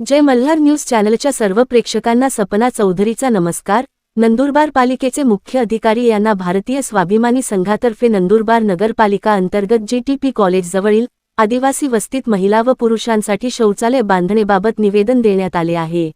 जय Malhar news चॅनलच्या सर्व प्रेक्षकांना सपना चौधरीचा नमस्कार. नंदुरबार पालिकेचे मुख्य अधिकारी यांना भारतीय स्वाभिमानी संघातर्फे नंदुरबार नगरपालिका अंतर्गत जीटीपी कॉलेजजवळील आदिवासी वस्तीत महिला व पुरुषांसाठी शौचालय बांधणेबाबत निवेदन देण्यात आले आहे.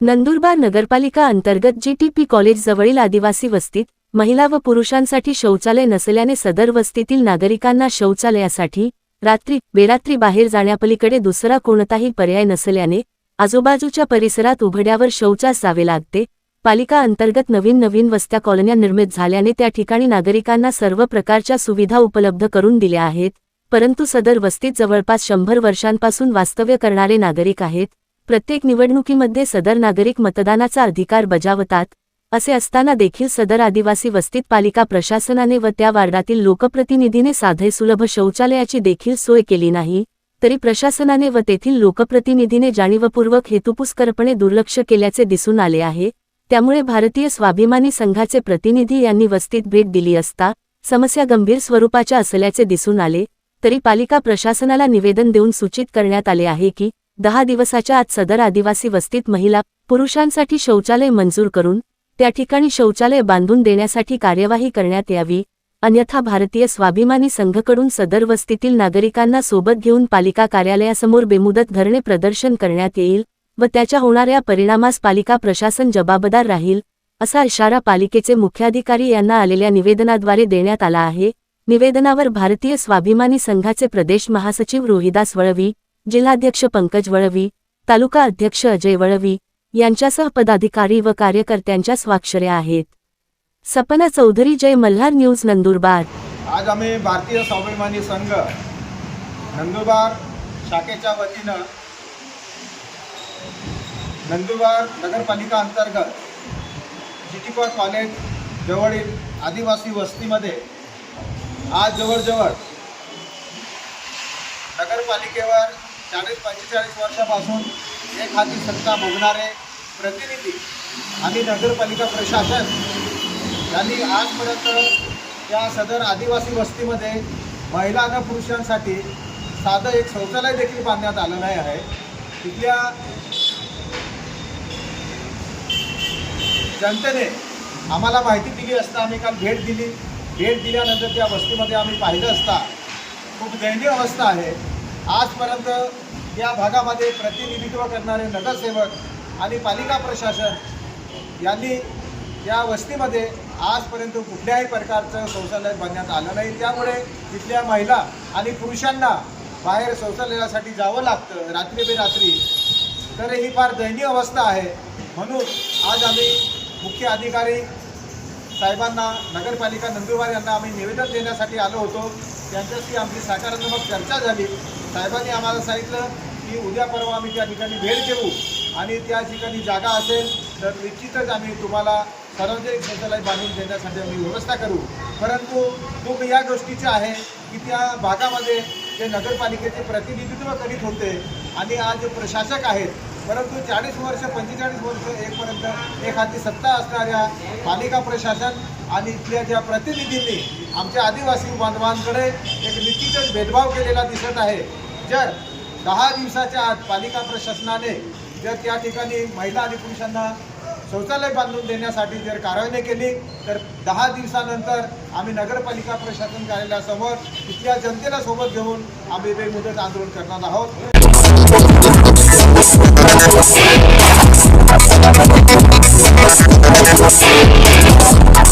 नंदुरबार नगरपालिका अंतर्गत जीटीपी कॉलेजजवळील आदिवासी वस्तीत महिला व पुरुषांसाठी शौचालय नसल्याने सदर वस्तीतील नागरिकांना शौचालयासाठी रात्री बेरात्री बाहेर जाण्यापलीकडे दुसरा कोणताही पर्याय नसल्याने आजूबाजूच्या परिसरात उघड्यावर शौचास जावे लागते. पालिका अंतर्गत नवीन नवीन वस्त्या कॉलन्या निर्मित झाल्याने त्या ठिकाणी नागरिकांना सर्व प्रकारच्या सुविधा उपलब्ध करून दिल्या आहेत. परंतु सदर वस्तीत जवळपास शंभर वर्षांपासून वास्तव्य करणारे नागरिक आहेत. प्रत्येक निवडणुकीमध्ये सदर नागरिक मतदानाचा अधिकार बजावतात. असे असताना देखील सदर आदिवासी वस्तीत पालिका प्रशासनाने व त्या वार्डातील लोकप्रतिनिधीने साधे सुलभ शौचालयाची देखील सोय केली नाही तरी प्रशासनाने व तेथील लोकप्रतिनिधीने जाणीवपूर्वक हेतुपुस्करपणे दुर्लक्ष केल्याचे दिसून आले आहे. त्यामुळे भारतीय स्वाभिमानी संघाचे प्रतिनिधी यांनी वस्तीत भेट दिली असता समस्या गंभीर स्वरूपाच्या असल्याचे दिसून आले तरी पालिका प्रशासनाला निवेदन देऊन सूचित करण्यात आले आहे की दहा दिवसाच्या आत सदर आदिवासी वस्तीत महिला पुरुषांसाठी शौचालय मंजूर करून त्या ठिकाणी शौचालय बांधून देण्यासाठी कार्यवाही करण्यात यावी अन्यथा भारतीय स्वाभिमानी संघकडून सदर वस्तीतील नागरिकांना सोबत घेऊन पालिका कार्यालयासमोर बेमुदत धरणे प्रदर्शन करण्यात येईल व त्याच्या होणाऱ्या परिणामास पालिका प्रशासन जबाबदार राहील असा इशारा पालिकेचे मुख्याधिकारी यांना आलेल्या निवेदनाद्वारे देण्यात आला आहे. निवेदनावर भारतीय स्वाभिमानी संघाचे प्रदेश महासचिव रोहिदास वळवी जिल्हाध्यक्ष पंकज वळवी तालुका अध्यक्ष अजय वळवी यांच्यासह पदाधिकारी व कार्यकर्त्यांच्या स्वाक्षऱ्या आहेत. सपना चौधरी जय मल्हार न्यूज नंदुरबार. आज आम्ही भारतीय स्वाभिमानी संघ नंदुरबार शाखेच्या वतीनं नंदुरबार नगरपालिका अंतर्गत जिटीपॉर कॉलेज जवळील आदिवासी वस्तीमध्ये आज जवळजवळ नगरपालिकेवर चाळीस पंचेचाळीस वर्षापासून एक हाती सत्ता भोगणारे प्रतिनिधी आणि नगरपालिका प्रशासन यांनी आजपर्यंत या सदर आदिवासी वस्तीमध्ये महिला आणि पुरुषांसाठी साधं एक शौचालय देखील बांधण्यात आलं नाही आहे. तिथल्या जनतेने आम्हाला माहिती दिली असता आम्ही काल भेट दिली. भेट दिल्यानंतर त्या वस्तीमध्ये आम्ही पाहिलं असता खूप दयनीय अवस्था आहे. आजपर्यंत या भागामध्ये प्रतिनिधित्व करणारे नगरसेवक आणि पालिका प्रशासन यांनी या वस्तीमध्ये आजपर्यंत कुठल्याही प्रकारचं शौचालय बांधण्यात आलं नाही. त्यामुळे तिथल्या महिला आणि पुरुषांना बाहेर शौचालयासाठी जावं लागतं रात्री बेरात्री तर ही फार दयनीय अवस्था आहे. म्हणून आज आम्ही मुख्य अधिकारी साहेबांना नगरपालिका नंदुरबार यांना आम्ही निवेदन देण्यासाठी आलो होतो. त्यांच्याशी आमची सकारात्मक चर्चा झाली. साहेबांनी आम्हाला सांगितलं की उद्या परवा आम्ही त्या ठिकाणी भेट देऊ आणि त्या ठिकाणी जागा असेल तर निश्चितच आम्ही तुम्हाला सार्वजनिक शौचालय बांधून देण्यासाठी आम्ही व्यवस्था करू. परंतु दुःख या गोष्टीचे आहे की त्या भागामध्ये जे नगरपालिकेचे प्रतिनिधित्व करीत होते आणि आज प्रशासक आहेत परंतु चाळीस वर्ष पंचेचाळीस वर्ष एकपर्यंत एखादी सत्ता असणाऱ्या पालिका प्रशासन आणि इथल्या ज्या प्रतिनिधींनी आमच्या आदिवासी बांधवांकडे एक निश्चितच भेदभाव केलेला दिसत आहे. जर दहा दिवसाच्या आत पालिका प्रशासनाने जर त्या ठिकाणी महिला आणि पुरुषांना शौचालय बांधून देण्यासाठी जर कारवाई नाही केली तर दहा दिवसानंतर आम्ही नगरपालिका प्रशासन कार्यालयासमोर इथल्या जनतेला सोबत घेऊन आम्ही बेमुदत आंदोलन करणार आहोत.